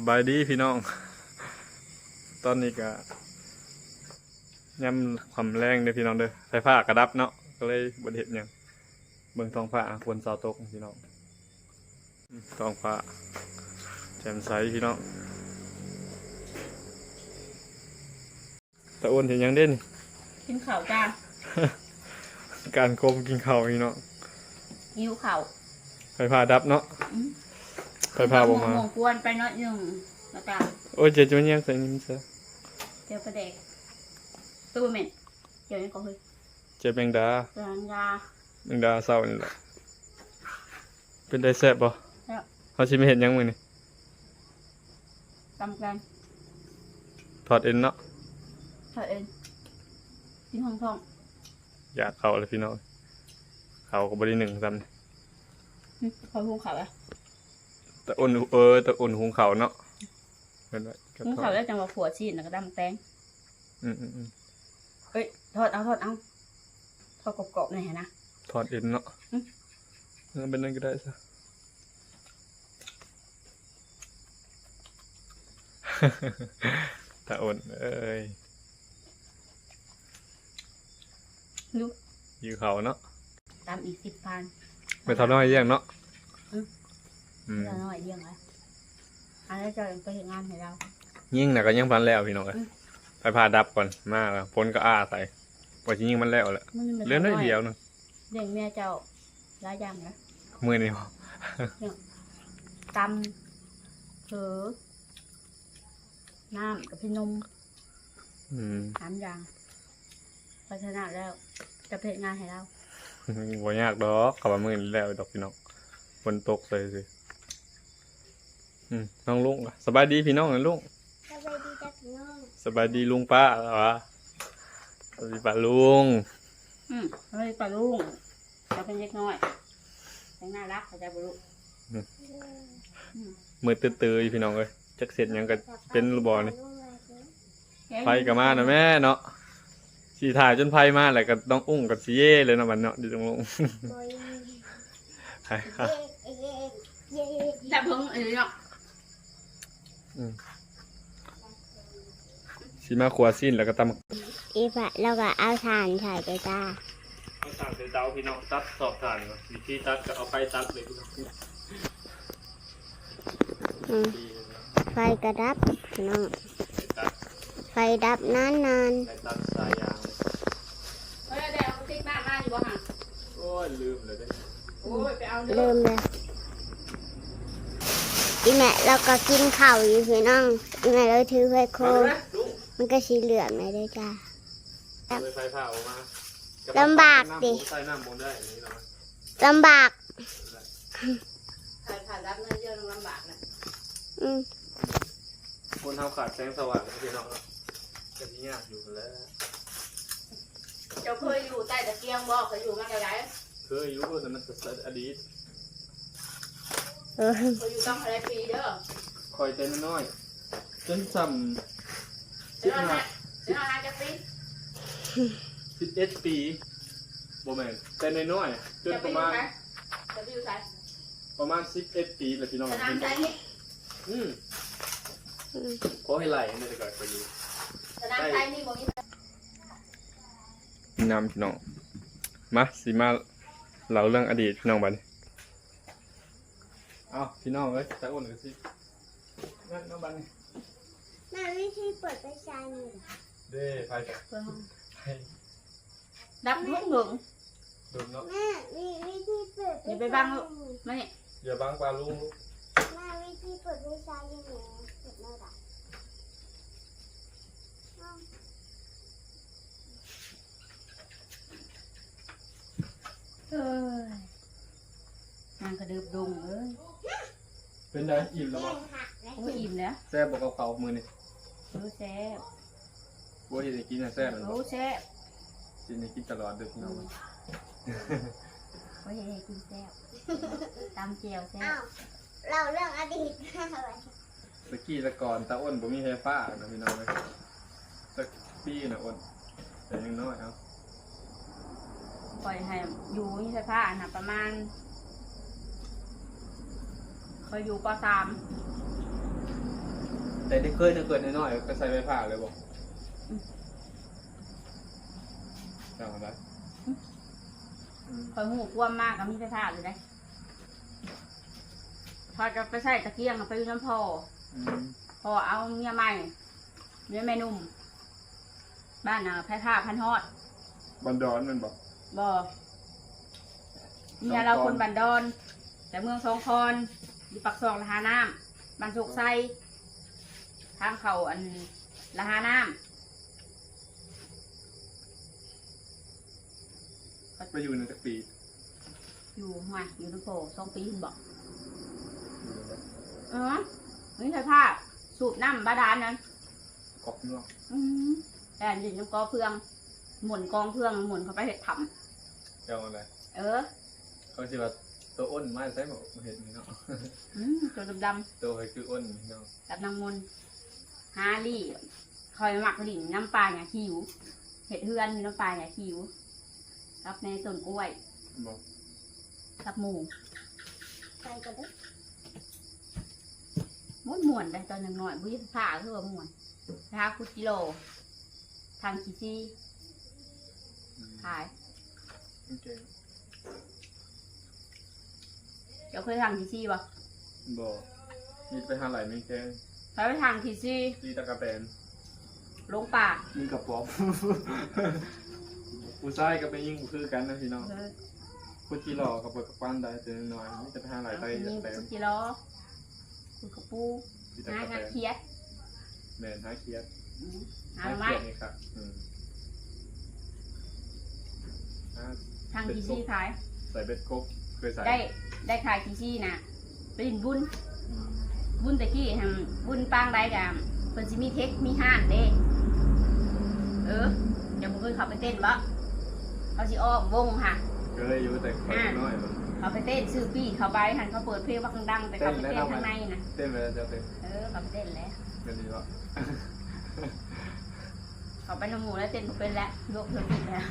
สบายดีพี่น้อง ตอนนี้ก็ย่ำความแรงเด้อพี่น้องเด้อไฟฟ้ากระดับเนาะก็เลยบไดเห็นยังเบิ่งท้องฟ้าฝนเสาตกพี่น้องอืมท้องฟ้าแจ่มใสพี่น้องตะอ้วนเห็นยังเด่น กินข้าวจ้าการโคมกินข้าวพี่น้องหิวข้าวไฟฟ้าดับเนาะ อืม ไฟฟ้าบ่มาหมองกวนไปหน้อยหนึ่งแล้วก็โอ้ยเจ๊จะมันยังใส่นี่มันเสียเดี๋ยวประเด็กตู้เหม็นเดี๋ยวนี้ก็เฮ้ยเจ๊แมงดาร้านยาแมงดาเศร้านี่แหละเป็นได้แซ่บบ่แล้วเขาชิไม่เห็นยังมือนี่ตำกันถอดเอ็นเนาะเธอเองกินห้องท้องอยากเขาเลยพี่น้องเขาก็บริหนึ่งซ้ำนี่หึคอยหุงข้าวอะ แต่อุ่นเออแต่อุ่นหุงเขาวเนาะเป็นไรก็หุงทอข้าวดแล้วจังหวะผัวชีนแล้วก็ดำแตงอืมอืมอืมเอ้ยทอดเอาทอดเอาทอดกรอบๆหน่อยนะ ถอดเอ็นเนาะอืมเออเป็นนั่นก็ได้ซะแต่อุ่นเอ้ยดูอยู่เขาเนาะตามอีกสิบพันไปทำน้อยเยี่ยงเนาะอืม อืมเดี๋ยวน้อยเดียวไงอันนี้จะไปเห็นงานให้เรา ยิ่งน่ะก็ยังพันแล้วพี่น้องเอ้ยอืม ไปพาดับก่อนมากแล้วฝนก็อ้าใส่กว่าจะยิงมันแล้วแหละมันไม่เหลือน้อยเดียวหนึงเลี้ยงเมียเจ้าหลายอย่างนะมือนี่ตำเผลอน้ำกับพี่นมอืมสามอย่างพัฒนาแล้ว จะเพจงานให้เรา บ่ยากดอกขับมามือนี่แล้วดอกพี่น้องฝนตกเลยสิ อืมน้องลุงอะสบายดีพี่น้องนะลุงสบายดีจ้ะพี่น้องสบายดีลุงป้าเหรอวะสวัสดีป้าลุงอืมเฮ้ยปลาลุงจะเป็นเล็กน้อยยังน่ารักเขาจะบรุมือตื้อๆอยู่พี่น้องเอ้ยจักเสร็จหยังก็เป็นรูบอนี่ลูกมาสิไฟก็มานะแม่เนาะสีถ่ายจนไฟมาแหละก็ต้องอุ้งกับสีเย่เลยเนาะมันเนาะดิตรงลุงบอยใช่ครับเย่เย่เย่จะเพิ่งอันนี้เนาะ สีมาขวาสิ้นแล้วก็ตำอีฟะเราก็เอาถ่านใส่ไปจ้าเอาถ่านใส่เตาพี่น้องตัดสอบถ่านวิธีตัดก็เอาไฟตัดเลยพี่น้องอืมไฟกระดับพี่น้องตัดไฟดับนานนานไฟตัดสายยางเฮ้ยเดี๋ยวเอาติ๊กมากมาอยู่บ่ห่างโอ้ยลืมเลยเด้โอ้ยไปเอาๆเด้อเริ่มเลย อีแม่เราก็กินข้าวอยู่พี่น้องอีแม่เราถือไฟโคมลุงมันก็สีเหลืองเลยด้วยจ้าเลยไฟผ่าออกมาลำบากดิใส่น้ำบนได้อย่างนี้เนาะลำบากถ่ายผ่านรับเงินเยอะลำบากนะอืมคนทำขาดแสงสว่างนะพี่น้องเนาะจะที่ยากอยู่แล้วเจ้าเคยอยู่ใต้ตะเกียงบ่เคยอยู่มาไกลเคยอยู่แต่มันจะอดีต เออๆเคยอยู่ต้องอะไรปีเด้อคอยเต้นน้อยจนซ้ำเดี๋สิยวบเราห้าหาเดี๋ยวเราหาจะปีสิบเอ็ดปีโมแมนแต่น้อยๆจนจะปปีระอยู่มาณไหนจะปีอยู่ไหนประมาณสิบเอ็ดปีเลยพี่น้องสนามใจนี่อืมอืมขอให้ไหลในแต่ก่อนไปอยู่สนามใจนี่บ่มีนำพี่น้องมาสิมาเล่าเรื่องอดีตพี่น้องบัดนี้ เอาพี่น้องเอ้ยจะอุ่นกันสินั่นน้องบัดนี้แม่วิธีเปิดไฟฉายหนึ่งเด้ไปเพื่อห้องไปดับลูกหนึ่งดูเนาะแม่วิวิธีเปิดไฟอย่าไปฉายบังหลูนึ่กงมานี่อย่าบังปลาลุงลูกแม่วิธีเปิดไฟฉายยังไงเปิดไม่ได้เอ้ย นางกระดึบดงเอ้ยเป็นไงอิ่มแล้วแม่บ่หักแล้วโอ้ยอิ่มแล้วแซ่บบอกกับเขามือนี่รู้แซ่บบัวเห็นกินน่ะแซ่บมันบ่รู้แซ่บกินให้กินตลอดเด้อพี่น้องโอ้ยให้กินแซ่บตำเจียวแซ่อ้าบวเราเรื่องอดีตอะไรตะกี้แตะก่อนตาอ้นบ่มีไฟฟ้านะพี่น้องเอ้ยสักปีนะอ้นแต่ยังน้อยเอาปล่อยให้อยู่นี่ใช่ผ้านะประมาณ เคยอยู่ปสามแต่ที่เคยถ้าเกิดน้อยๆก็ใส่ไฟผ้าเลยบอกจำได้อืมคอยหูกวมมากก็มีไฟฟ้าเลยได้พอจะไปใส่ตะเกียงเอาไปอยู่น้ำพออืมพอเอาเมียใหม่เมียแม่นุ่ม บ้านน่ะแพ้ผ้าพันฮอด บันดอนมันบอก บ่เมียเราคนบันดอน แต่เมืองสองคอน อยู่ปักซองละหาน้ำบ้านสุกไซทางเขาอันละหาน้ไปอยู่ในตะปีำอยู่ห่วยอยู่น้ำโพสองปีคุณบอกอยู่ในเออนี่ใช่ผ้าสูบน้ำบาดาลนั้น กอกนอกอืมแต่อันนี้น้ำกอเพื่องหมุนกองเพื่องหมุนเข้าไปเห็ดทเจ้าอะไรำเออ เขาชื่อว่า ตัวอ้นมาใช่ไหมเห็นนี่เนาะอืมตัวดำๆตัวเฮ้ยคืออ้นเนาะกับนางมนต์ฮาลี่คอยหมักหลินน้ำปลาหยาคิวเห็ดเฮือนมีน้ำปลาหยาคิวกับในต้นกล้วยบอกกับหมูไปกันเด้อม้วนม่วนได้ตอนยังน้อยบุ้ยผ้าคือว่าม่วนราคาคุดกิโลทางคีซี่อืมขายโอเค เดี๋ยวเคยทางคีซี่ปะบอกมีไปหาไหลไม่แค่เคยไปทางคีซี่มีตะกะแตนลงป่ามีกระป๋อมผู้ชายก็ไปยิ่งคือกันนะพี่น้องเออผู้ที่หล่อกับเปิดกับปั้นได้แต่น้อยๆมีแต่ไปหาไหลเอาไปไปนี่แตนคุดกิโลคุดกระปูมีตะหากะกระแตนเคียดแมนหาเคียดอืมหาหาไม้เคียดนี่ครับอืมหาทางคีซี่ขายใส่เบ็ดกบเคยใส่ได้ ได้ขายคีซี่นะไปดินบุญอืมบุญตะกี้ทำบุญปางได้กับเพิ่นสิมีเทคมีห้านเด้เออเดี๋ยวมึงเคยเขาไปเต้นบ่เขาสิอ้อมวงค่ะเคยอยู่แต่คนน้อยมันเขาไปเต้นซื้อปี้เขาไปหันเขาเปิดเพลงว่าดังๆแต่เขาไปเต้นข้างในนะเต้นไปแล้วจะเป็นเออเขาไปเต้นแล้วเป็นดีวะเขาไปน้ำหมูแล้วเต้นบ่เป็นแล้วยกเพิ่มอีกแล้ว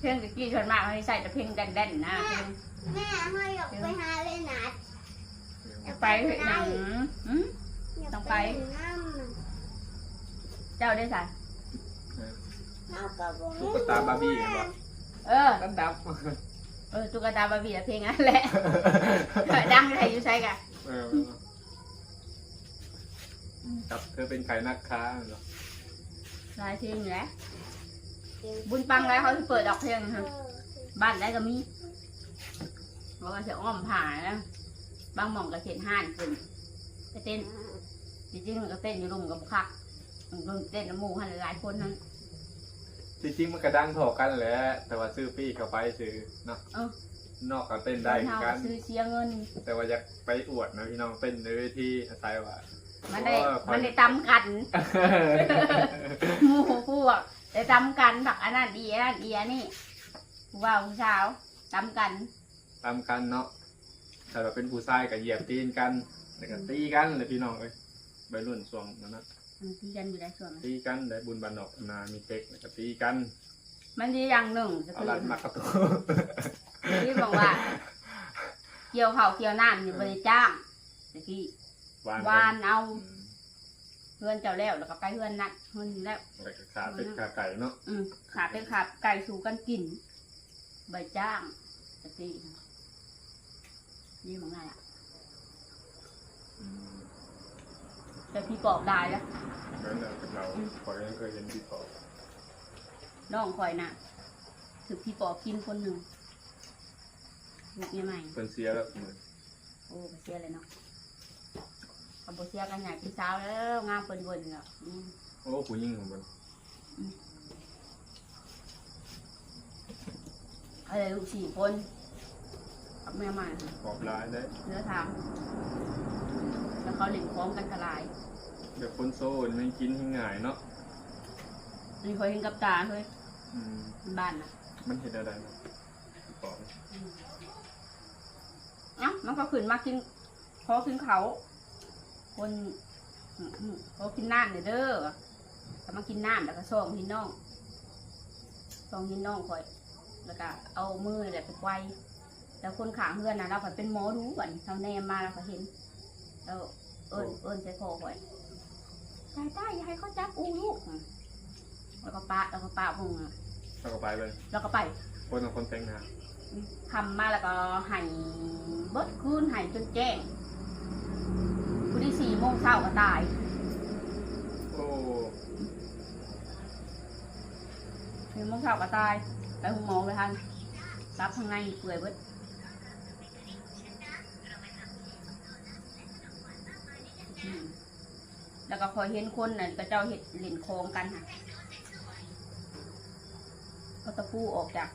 เพลงตะกี้ชนมากเขาสิใส่แต่เพลงแดนๆนะเพลงแม่เขาอยากไปหาเลยนัดอยากไปเฮ็ดหนังหืม อยากต้องไปเห็นน้ำมันเจ้าได้ใส่เอากระบอกตุ๊กตาบาร์บี้เห็นปะเออดับดับเออตุ๊กตาบาร์บี้อะเพลงนั้นแหละ ดังไทยอยู่ใช่กะเออกับเธอเป็นไข่นักค้าเหรอหลายเพลงอยู่แหล้ว บุญปังแล้วเขาสิเปิดดอกเพลงเอฮะอบ้านได้ก็มีบอกว่าจะอ้อมผ่านะบางหม่องก็เห็นห้านขึ้นไปเต้นจริงๆมันก็เต้นอยู่รุมกับคักมันก็เต้นน้ำหมูหันหลายๆคนนั้นจริงๆมันกระดังถอกันแหละแต่ว่าซื้อปี้เข้าไปซื้อเนาะเออนอกก็เต้นได้เหมือนกันซื้อเสียเงิน แต่ว่าอยากไปอวดนะพี่น้องเต้นในเวทีอาศัยว่ามันได้โอ้ยมันได้ตำกันหมู่พวก ได้ตำกันผักอันนั้นดีอันนั้นดีอันนี้ผู้ว่าผู้สาวตำกันตามกันเนาะแต่ว่าเป็นผู้ชายกับเหยียบตีนกันแล้วก็ตีกันเลยพี่น้องเอ้ยใบรุ่นสวงนั่นนะมันตีกันอยู่ในส่วนนั้นตีกันได้บุญบันนอกนามีเทคแล้วก็ตีกันมันดีอย่างหนึ่งก็เอาคือลัดมากระตุ้ที่บอกว่า เกี่ยวเขาวเกี่ยวน้ำอยู่บริจ้างตะกี้วานวานเอา อืม เพื่อนเจ้าแล้วแล้วก็ไปเพื่อนนัดเพื่อนแล้วแล้วก็ขาเป็ดขาไก่เนาะอืมขาเป็นขาไก่สู่กันกิน ใบจ้างตะกี้นี่มองไงอะอืมแต่พี่ปอบได้แล้วนั่นแหละกับเราขอยยังเคยเห็นพี่ปอบน้องคอยน่ะถือพี่ปอบกินคนหนึ่งลูกยังไงเพิ่นเสียแล้วเหมือนโอ้ก็เสียเลยเนาะ เขาบเสียกันใหญ่พี่สาวแล้วงามเปินเวินแล้วอืมโอ้ผู้หญิงของมันอะไรลูกสี่คนกับแม่ใหม่ปอบร้ายได้เนื้อทางแล้วเขาหลิงพร้อมกันทลายแบบคนโซ่นี่มันกินง่ายเนาะนี่เคยเห็นกับตาเฮ้ยอืมบ้านนะมันเห็นอะไรนะพี่ปอบเอ้ามันก็ขึ้นมากินพอกินเขา คนอืมอืมพอกินน้ำเนี่ยเด้อถ้ามากินน้ำแล้วก็ส่องหินน้องส่องหินน้องคอย แล้วก็เอามือเนี่ยไปไกวแล้วคนขางเพื่อนนะเราก็เป็นหมอรู้ก่อนเราแนมมาเราก็เห็นแล้วเอิญเอิญใส่คอหอยตายตายอย่าให้เขาจับอูลูกแล้วก็ปะแล้วก็ปะพงอะแล้วก็ไปเลยแล้วก็ไป คนของคนแต่งหน้าทำมาแล้วก็ใหันเบิดคืนใหันจนแจ้ง คุณที่สี่โมงเช้าก็ตาย โอ้สี่โมงเช้าก็ตาย ไปห้องหมอไปทันรับข้างในเปื่อยเบิดแล้วก็คอยเห็นคนน่ะก็เจ้าเห็ดเล่นโคงกันค่ะเอาตะปูออกจาก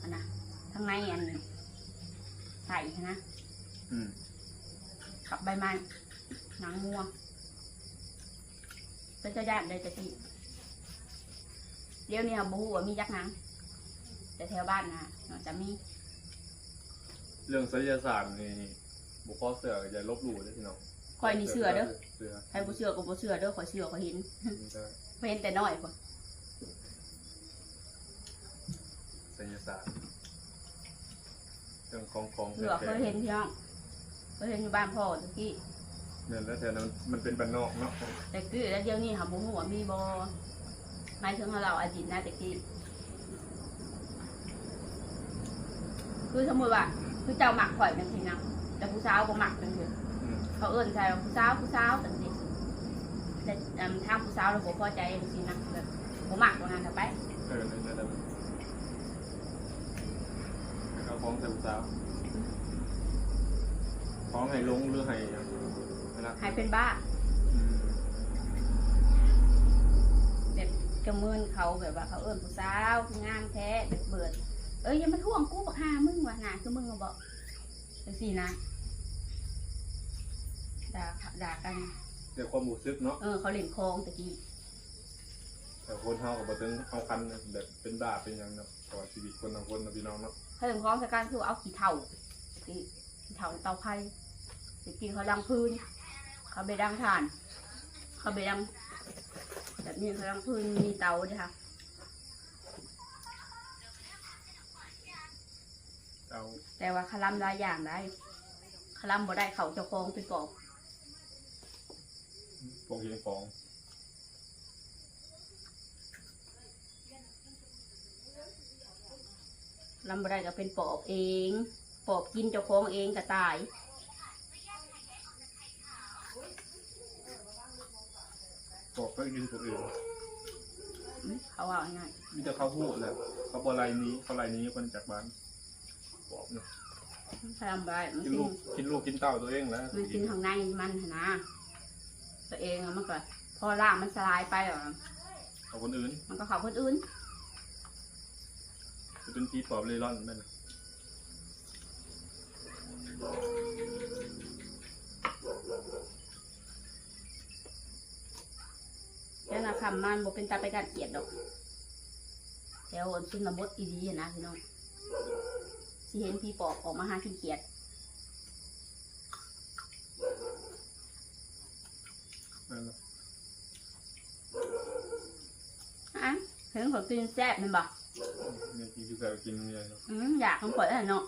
อันนะข้างในอันใส่นะ อืม ขับใบไม้หนังงัวเป็นเจ้าญาติเลยจะทีเดี๋ยวนี้ค่ะบูว่ามียักษ์หนัง แต่แถวบ้านนะน่าจะมี เรื่องศิลศาสตร์นี่บุคคลเสือก็จะลบหลู่เลยพี่น้องคอยนี่เสือเด้อเสือใครบ่เสือก็บ่เสือเด้อคอยเสือก็เห็นนี่ก็บ่เห็นแต่น้อยกว่าศิลศาสตร์เรื่องของของเสือเคยเห็นพี่น้อง เคยเห็นอยู่บ้านพ่อตะกี้เนี่ยแล้วแถวนั้นมันเป็นบ้านนอกเนาะแต่กี้แล้วเดี๋ยวนี้ค่ะบ่ฮู้ว่ามีบ่หมายถึงว่าเราอดีตนะตะกี้คือสมมุติว่าคือเจ้าหมักข่อยเป็นทีนะแต่ผู้สาวบ่หมักเป็นเถอะอืมเขาเอิ้นใช่ว่าผู้สาวผู้สาวแต่สิแต่อืมทางผู้สาวเราบ่พอใจสินะแบบบ่มักว่างั้นเถอะไปเออนั่นแหละแล้วก็ของแต่สาว ของให้ลงหรือให้หยังนะให้เป็นบ้าอืมแบบกระเมินเขาแบบว่าเขาเอิ้นผู้สาวคืองามแท้แบบเบิด เอ้ยอย่ามาท่วงกูบักหามึงว่ะหนาคือมึงก็บอกจังซี่นะด่าด่ากันเดี๋ยวความรู้สึกเนาะเออ เขาเล่นคลองตะกี้แต่คนเฮาก็บ่ถึงเอาคันแบบเป็นบ้าเป็นหยังเนาะต่อชีวิตคนทั้งคนเนาะพี่น้องเนาะ เขาเล่นคลองจากการคือเอาขี้เถ้าตะกี้ขี้ เถ้าในเตาไผ่ตะกี้เขาดังพื้น เขาไปดังถ่าน เขาไปดังแบบนี้เขาดังพื้นมีเตาด้วยค่ะเอาแต่ว่าคลัมหลายอย่างได้คลัมบ่ได้เขาเจ้าของเป็นปอบพวกเฮียงของคลัมบ่ได้ก็เป็นปอบเอง ปอบกินเจ้าของเองก็ตายบอกก็กินตัวอื่นอืมเขาว่าง่ายมีแต่เขาพูดแหละเขาบ่ไรนี้เขาไรนี้คนจากบ้านบอกเนาะคลัมบ่ได้มันกินกินลูกกินลูกกินเต้าตัวเองแล้วมันกินข้างในมันหั่นนะตัวเองอะมันก็พอร่างมันสลายไปอะเอาคนอื่นมันก็เขาคนอื่นจะเป็นผีปอบเร่ร่อนนั่นน่ะ แล้วนะคำมันบ่เป็นตาไปกัดเกลียดดอกแถวอันซึ่งระบดอีดีนะพี่น้องสิเห็นพี่ปอบออกมาหากินเกลียดนั่นน่ะอะเห็นเขากินแซ่บแมันบ่นี่กินคือแต่กินเงี้ยเนาะอืมอยากมันข่อยแล้วเนาะ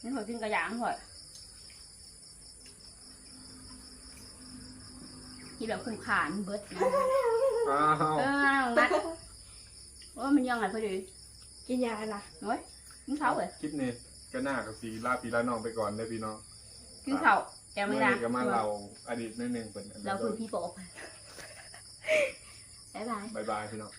เห็นเขากินกระยางข่อยกินแบบคุ้มค่ามันเบิดนะอ้าวเอองัดว่ามันยังไงพอดีกินยาละน้อยกินเขาเลยคิดเนี่ยก็น่ากับสีลาปีลาน้องไปก่อนได้อพี่น้องกินเขาแกไม่เมื่อได้นี้ก็มาเราอดีตนิดนึงเป็น เราคือพี่โป๊ะ บ๊ายบาย บายบายพี่น้อง